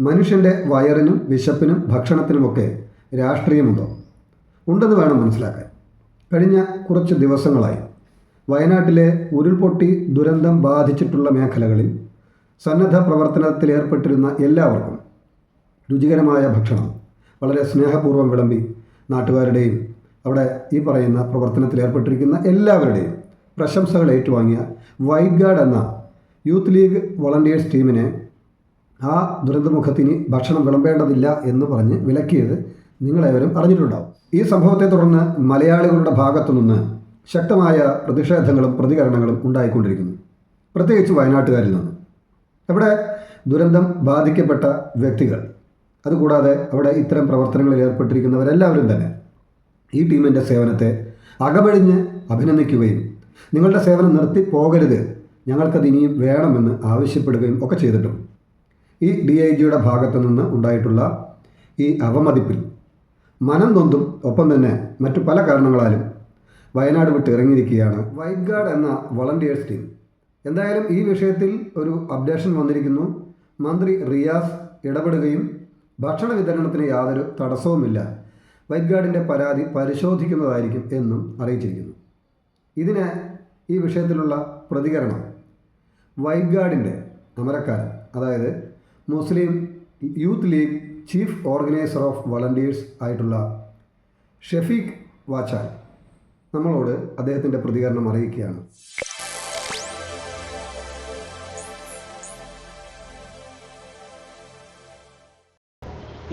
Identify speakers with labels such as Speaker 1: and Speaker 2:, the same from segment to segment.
Speaker 1: മനുഷ്യന്റെ വയറിനും വിശപ്പിനും ഭക്ഷണത്തിനുമൊക്കെ രാഷ്ട്രീയമുണ്ടോ? ഉണ്ടെന്ന് വേണം മനസ്സിലാക്കാൻ. കഴിഞ്ഞ കുറച്ച് ദിവസങ്ങളായി വയനാട്ടിലെ ഉരുൾപൊട്ടി ദുരന്തം ബാധിച്ചിട്ടുള്ള മേഖലകളിൽ സന്നദ്ധ പ്രവർത്തനത്തിലേർപ്പെട്ടിരുന്ന എല്ലാവർക്കും രുചികരമായ ഭക്ഷണം വളരെ സ്നേഹപൂർവം വിളമ്പി നാട്ടുകാരുടെയും അവിടെ ഈ പറയുന്ന പ്രവർത്തനത്തിൽ ഏർപ്പെട്ടിരിക്കുന്ന എല്ലാവരുടെയും പ്രശംസകൾ ഏറ്റുവാങ്ങിയ വൈറ്റ് ഗാർഡ് എന്ന യൂത്ത് ലീഗ് വളണ്ടിയേഴ്സ് ടീമിനെ ആ ദുരന്തമുഖത്തിന് ഭക്ഷണം വിളമ്പേണ്ടതില്ല എന്ന് പറഞ്ഞ് വിലക്കിയത് നിങ്ങളേവരും അറിഞ്ഞിട്ടുണ്ടാവും. ഈ സംഭവത്തെ തുടർന്ന് മലയാളികളുടെ ഭാഗത്തു നിന്ന് ശക്തമായ പ്രതിഷേധങ്ങളും പ്രതികരണങ്ങളും ഉണ്ടായിക്കൊണ്ടിരിക്കുന്നു. പ്രത്യേകിച്ച് വയനാട്ടുകാരിൽ നിന്ന്. അവിടെ ദുരന്തം ബാധിക്കപ്പെട്ട വ്യക്തികൾ അതുകൂടാതെ അവിടെ ഇത്തരം പ്രവർത്തനങ്ങളിൽ ഏർപ്പെട്ടിരിക്കുന്നവരെല്ലാവരും തന്നെ ഈ ടീമിന്റെ സേവനത്തെ അകമഴിഞ്ഞ് അഭിനന്ദിക്കുകയും നിങ്ങളുടെ സേവനം നിർത്തി പോകരുത് ഞങ്ങൾക്കത് ഇനിയും വേണമെന്ന് ആവശ്യപ്പെടുകയും ഒക്കെ ചെയ്തിട്ടും ഈ ഡി ഐ ജിയുടെ ഭാഗത്തു നിന്ന് ഉണ്ടായിട്ടുള്ള ഈ അവമതിപ്പിൽ മനം നൊന്തും ഒപ്പം തന്നെ മറ്റു പല കാരണങ്ങളാലും വയനാട് വിട്ട് ഇറങ്ങിയിരിക്കുകയാണ് വൈറ്റ് ഗാർഡ് എന്ന വളണ്ടിയേഴ്സ് ടീം. എന്തായാലും ഈ വിഷയത്തിൽ ഒരു അപ്ഡേഷൻ വന്നിരിക്കുന്നു. മന്ത്രി റിയാസ് ഇടപെടുകയും ഭക്ഷണ വിതരണത്തിന് യാതൊരു തടസ്സവുമില്ല. വൈറ്റ് ഗാർഡിന്റെ പരാതി പരിശോധിക്കുന്നതായിരിക്കും എന്നും അറിയിച്ചിരിക്കുന്നു. ഇതിന് ഈ വിഷയത്തിലുള്ള പ്രതികരണം വൈറ്റ് ഗാർഡിന്റെ അമരക്കാരൻ അതായത് Muslim youth league chief organiser of volunteers ആയിട്ടുള്ള ഷെഫീഖ് വാച്ചാൽ നമ്മളോട് അദ്ദേഹത്തിന്റെ പ്രതികരണം അറിയിക്കുകയാണ്.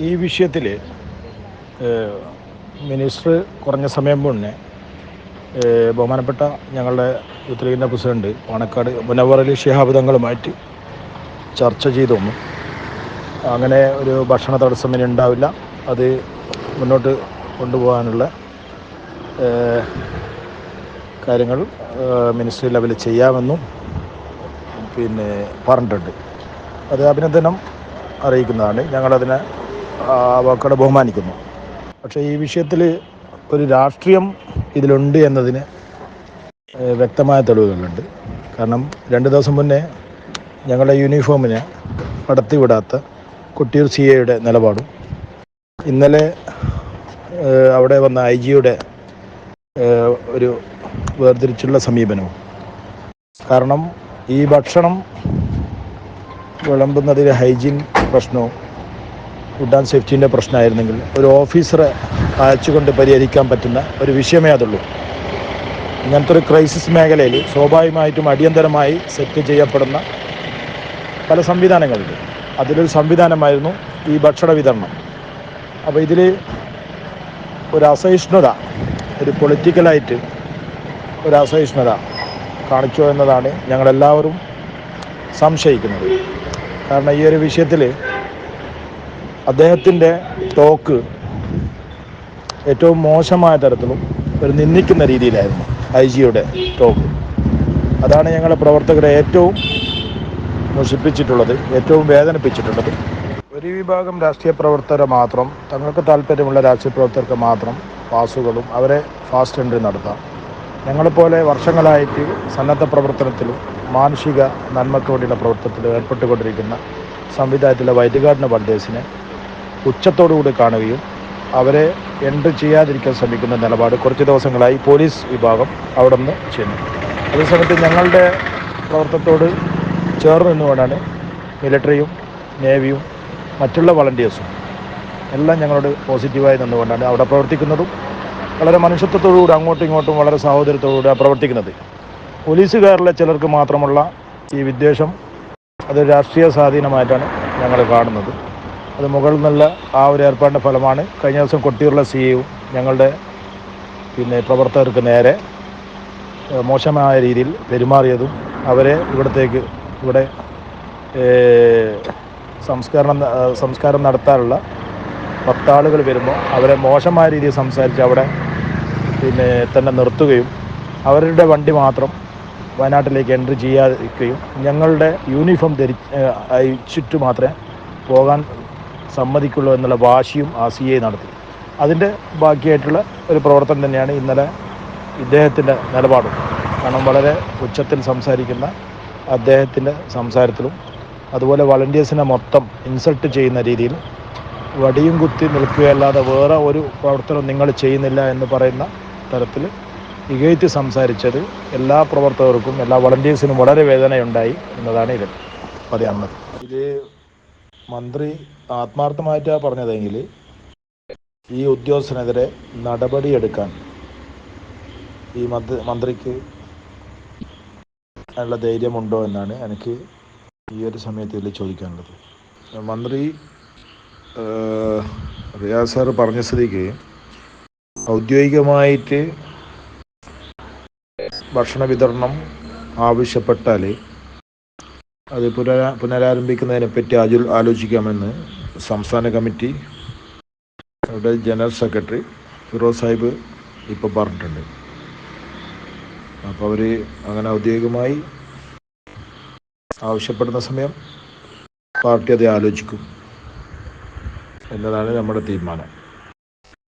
Speaker 2: ഈ വിഷയത്തിൽ മിനിസ്റ്റർ കുറഞ്ഞ സമയം മുന്നേ ബഹുമാനപ്പെട്ട ഞങ്ങളുടെ യൂത്ത് ലീഗിന്റെ പ്രസിഡന്റ് പാണക്കാട് മുനവറലി അലി ഷിഹാബ് തങ്ങളുമായിട്ട് ചർച്ച ചെയ്തു വന്നു അങ്ങനെ ഒരു ഭക്ഷണ തടസ്സം ഇനി ഉണ്ടാവില്ല. അത് മുന്നോട്ട് കൊണ്ടുപോകാനുള്ള കാര്യങ്ങൾ മിനിസ്ട്രി ലെവലിൽ ചെയ്യാമെന്നും പിന്നെ പറഞ്ഞിട്ടുണ്ട്. അത് അഭിനന്ദനം അറിയിക്കുന്നതാണ്. ഞങ്ങളതിനെ വാക്കുകളെ ബഹുമാനിക്കുന്നു. പക്ഷേ ഈ വിഷയത്തിൽ ഒരു രാഷ്ട്രീയം ഇതിലുണ്ട് എന്നതിന് വ്യക്തമായ തെളിവുകളുണ്ട്. കാരണം രണ്ട് ദിവസം മുന്നേ ഞങ്ങളുടെ യൂണിഫോമിനെ കടത്തിവിടാത്ത കൊട്ടിയൂർ സി എയുടെ നിലപാടും. ഇന്നലെ അവിടെ വന്ന ഐ ജിയുടെ ഒരു വേർതിരിച്ചുള്ള സമീപനവും. കാരണം ഈ ഭക്ഷണം വിളമ്പുന്നതിൽ ഹൈജീൻ പ്രശ്നവും ഫുഡ് ആൻഡ് സേഫ്റ്റീന്റെ പ്രശ്നമായിരുന്നെങ്കിൽ ഒരു ഓഫീസറെ അയച്ചുകൊണ്ട് പരിഹരിക്കാൻ പറ്റുന്ന ഒരു വിഷയമേ അതുള്ളൂ. ഇങ്ങനത്തെ ഒരു ക്രൈസിസ് മേഖലയിൽ സ്വാഭാവികമായിട്ടും അടിയന്തരമായി സെറ്റ് ചെയ്യപ്പെടുന്ന പല സംവിധാനങ്ങളുണ്ട്. അതിലൊരു സംവിധാനമായിരുന്നു ഈ ഭക്ഷണ വിതരണം. അപ്പോൾ ഇതിൽ ഒരു അസഹിഷ്ണുത ഒരു പൊളിറ്റിക്കലായിട്ട് ഒരു അസഹിഷ്ണുത കാണിച്ചു എന്നതാണ് ഞങ്ങളെല്ലാവരും സംശയിക്കുന്നത്. കാരണം ഈ ഒരു വിഷയത്തിൽ അദ്ദേഹത്തിന്റെ ടോക്ക് ഏറ്റവും മോശമായ തരത്തിലും ഒരു നിന്ദിക്കുന്ന രീതിയിലായിരുന്നു ഐ ജിയുടെ ടോക്ക് അതാണ് ഞങ്ങളുടെ പ്രവർത്തകരെ ഏറ്റവും മുഷിപ്പിച്ചിട്ടുള്ളത് ഏറ്റവും വേദനിപ്പിച്ചിട്ടുള്ളത്. ഒരു വിഭാഗം രാഷ്ട്രീയ പ്രവർത്തകരെ മാത്രം തങ്ങൾക്ക് താല്പര്യമുള്ള രാഷ്ട്രീയ പ്രവർത്തകർക്ക് മാത്രം പാസുകളും അവരെ ഫാസ്റ്റ് എൻട്രി നടത്താം. ഞങ്ങളെപ്പോലെ വർഷങ്ങളായിട്ട് സന്നദ്ധ പ്രവർത്തനത്തിലും മാനുഷിക നന്മയ്ക്ക് വേണ്ടിയുള്ള പ്രവർത്തനത്തിലും ഏർപ്പെട്ടുകൊണ്ടിരിക്കുന്ന സംവിധാനത്തിലെ വൈദ്യകാടിന വണ്ടേഴ്സിനെ ഉച്ചത്തോടുകൂടി കാണുകയും അവരെ എൻട്രി ചെയ്യാതിരിക്കാൻ ശ്രമിക്കുന്ന നിലപാട് കുറച്ച് ദിവസങ്ങളായി പോലീസ് വിഭാഗം അവിടെ നിന്ന് ചെയ്യുന്നു അതേസമയത്ത് ഞങ്ങളുടെ പ്രവർത്തനത്തോട് ചേർന്ന് നിന്നുകൊണ്ടാണ് മിലിറ്ററിയും നേവിയും മറ്റുള്ള വളണ്ടിയേഴ്സും എല്ലാം ഞങ്ങളോട് പോസിറ്റീവായി നിന്നുകൊണ്ടാണ് അവിടെ പ്രവർത്തിക്കുന്നതും വളരെ മനുഷ്യത്വത്തോടുകൂടി അങ്ങോട്ടും ഇങ്ങോട്ടും വളരെ സഹോദരത്തോടുകൂടി പ്രവർത്തിക്കുന്നത്. പോലീസുകാരിലെ ചിലർക്ക് മാത്രമുള്ള ഈ വിദ്വേഷം അത് രാഷ്ട്രീയ സ്വാധീനമായിട്ടാണ് ഞങ്ങൾ കാണുന്നത്. അത് മുകളിൽ നിന്നുള്ള ആ ഒരു ഏർപ്പാടിന്റെ ഫലമാണ് കഴിഞ്ഞ ദിവസം കൊട്ടിയൂരിലെ സി എയും ഞങ്ങളുടെ പിന്നെ പ്രവർത്തകർക്ക് നേരെ മോശമായ രീതിയിൽ പെരുമാറിയതും അവരെ ഇവിടത്തേക്ക് ഇവിടെ സംസ്കരണം സംസ്കാരം നടത്താനുള്ള പത്താളുകൾ വരുമ്പോൾ അവരെ മോശമായ രീതിയിൽ സംസാരിച്ച് അവിടെ പിന്നെ തന്നെ നിർത്തുകയും അവരുടെ വണ്ടി മാത്രം വയനാട്ടിലേക്ക് എൻട്രി ചെയ്യാതിരിക്കുകയും ഞങ്ങളുടെ യൂണിഫോം ധരി അയച്ചിട്ട് മാത്രമേ പോകാൻ സമ്മതിക്കുള്ളൂ എന്നുള്ള വാശിയും ആ സി ഐ നടത്തി. അതിന്റെ ബാക്കിയായിട്ടുള്ള ഒരു പ്രവർത്തനം തന്നെയാണ് ഇന്നലെ ഇദ്ദേഹത്തിന്റെ നിലപാടും. കാരണം വളരെ ഉച്ചത്തിൽ സംസാരിക്കുന്ന അദ്ദേഹത്തിന്റെ സംസാരത്തിലും അതുപോലെ വളണ്ടിയേഴ്സിനെ മൊത്തം ഇൻസൾട്ട് ചെയ്യുന്ന രീതിയിൽ വടിയും കുത്തി നിൽക്കുകയല്ലാതെ വേറെ ഒരു പ്രവർത്തനം നിങ്ങൾ ചെയ്യുന്നില്ല എന്ന് പറയുന്ന തരത്തിൽ ഇകഴ്ത്തി സംസാരിച്ചത് എല്ലാ പ്രവർത്തകർക്കും എല്ലാ വളണ്ടിയേഴ്സിനും വളരെ വേദനയുണ്ടായി എന്നതാണ് പതി പറയാനുള്ളത്. ഇത് മന്ത്രി ആത്മാർത്ഥമായിട്ടാണ് പറഞ്ഞതെങ്കിൽ ഈ ഉദ്യോഗസ്ഥനെതിരെ നടപടിയെടുക്കാൻ ഈ മന്ത്രി മന്ത്രിക്ക് ഉള്ള ധൈര്യമുണ്ടോ എന്നാണ് എനിക്ക് ഈ ഒരു സമയത്ത് ഇതിൽ ചോദിക്കാനുള്ളത്. മന്ത്രി റിയാസ് സാർ പറഞ്ഞ സ്ഥിതിക്ക് ഔദ്യോഗികമായിട്ട് ഭക്ഷണ വിതരണം ആവശ്യപ്പെട്ടാൽ അത് പുനരാ പുനരാരംഭിക്കുന്നതിനെ പറ്റി ആജു ആലോചിക്കാമെന്ന് സംസ്ഥാന committee general secretary Firoz Sahib ഇപ്പോൾ പറഞ്ഞിട്ടുണ്ട്. അപ്പോൾ അവർ അങ്ങനെ ഔദ്യോഗികമായി ആവശ്യപ്പെടുന്ന സമയം പാർട്ടി അത് ആലോചിക്കും. എന്നതാണ് നമ്മുടെ തീരുമാനം.